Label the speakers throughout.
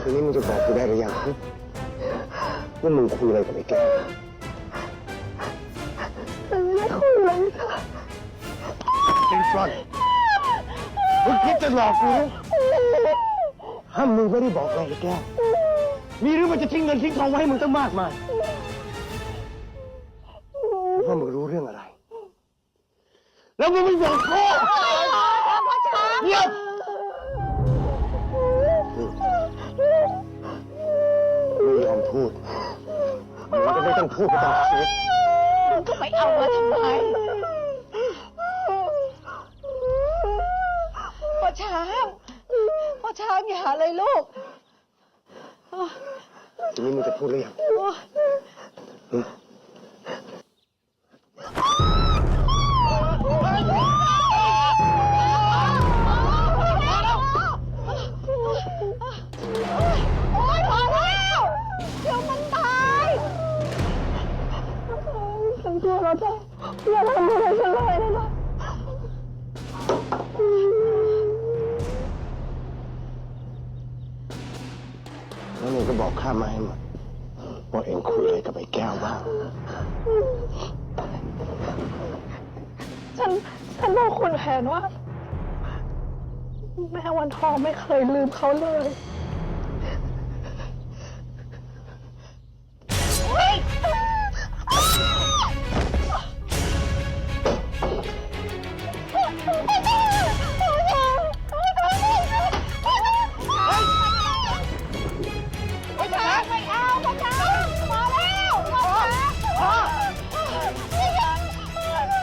Speaker 1: ทีนี้มึงจะบอกกูได้หรือยังว่ามึงคุยอะไรกับไอ้แก้ว
Speaker 2: ไม่ได้คุยเลยค่ะ
Speaker 1: เป็นฟรอนมึงคิดจะหลอกกูนะถ้ามึงไม่ได้บอกอะไรไอ้แก้ว มีหรือมันจะทิ้งเงินทิ้งทองไว้ให้มึงตั้งมากมายว่ามึงรู้เรื่องอะไร แล้วมึงไม่บอกพ่อเงียบไม่ยอมพูดมึงก็ไม่ต้องพูดไม่ต้องคิด
Speaker 2: มึงก็ไปเอามาทำไมพ่อช้างพ่อช้างอย่าเลยลูก
Speaker 1: ทีนี้มึงจะพูดหรือยังหึ
Speaker 2: โอ๊ยพอแล้วเดี๋ยวมันตายฉันกลัวแล้วจ้ะอย่าทำอะไรฉันเลยนะ
Speaker 1: บอกข้ามาให้หมดว่าเองคุยอะไรกับไอ้แก้วบ้าง
Speaker 2: ฉัน ฉันบอกคุณแผนว่า แม่วันทองไม่เคยลืมเขาเลย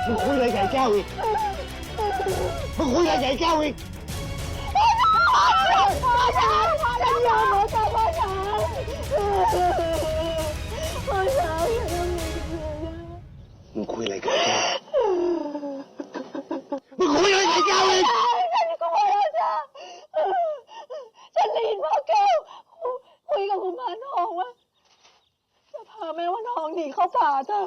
Speaker 2: มึง
Speaker 1: คุยอะไรกับไอ้แก้วอีกมึงคุยอะไรกับไอ้แก้วอีก
Speaker 2: พ่อช้างฉันยอมแล้วจ้ะพ่อช้างพ่อช้างอย่าทำอย่างนี้
Speaker 1: มึงคุยอะไรกับไอ้แก้วมึงคุยอะไรกับไอ้แก้วอีก
Speaker 2: ฉันก็พอแล้วจ้ะฉันได้ยินพ่อแก้วคุยกับคุณพานทองว่าจะพาแม่วันทองหนีเข้าป่าจ้ะ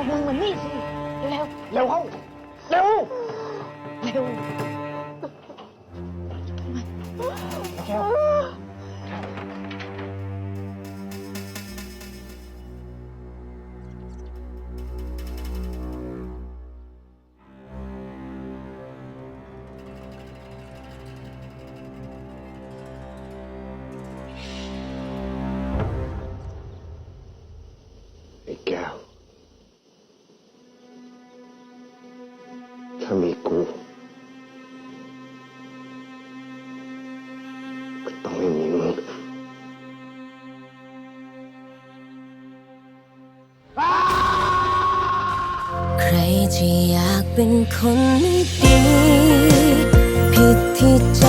Speaker 2: โอ้มึงมันนี่สิเร็ว
Speaker 1: เร็วเข้าเร็ว
Speaker 2: เร็ว
Speaker 1: ต้องไม่มีมึง
Speaker 3: ใครจะอยากเป็นคนไม่ดี ผิดที่ใจ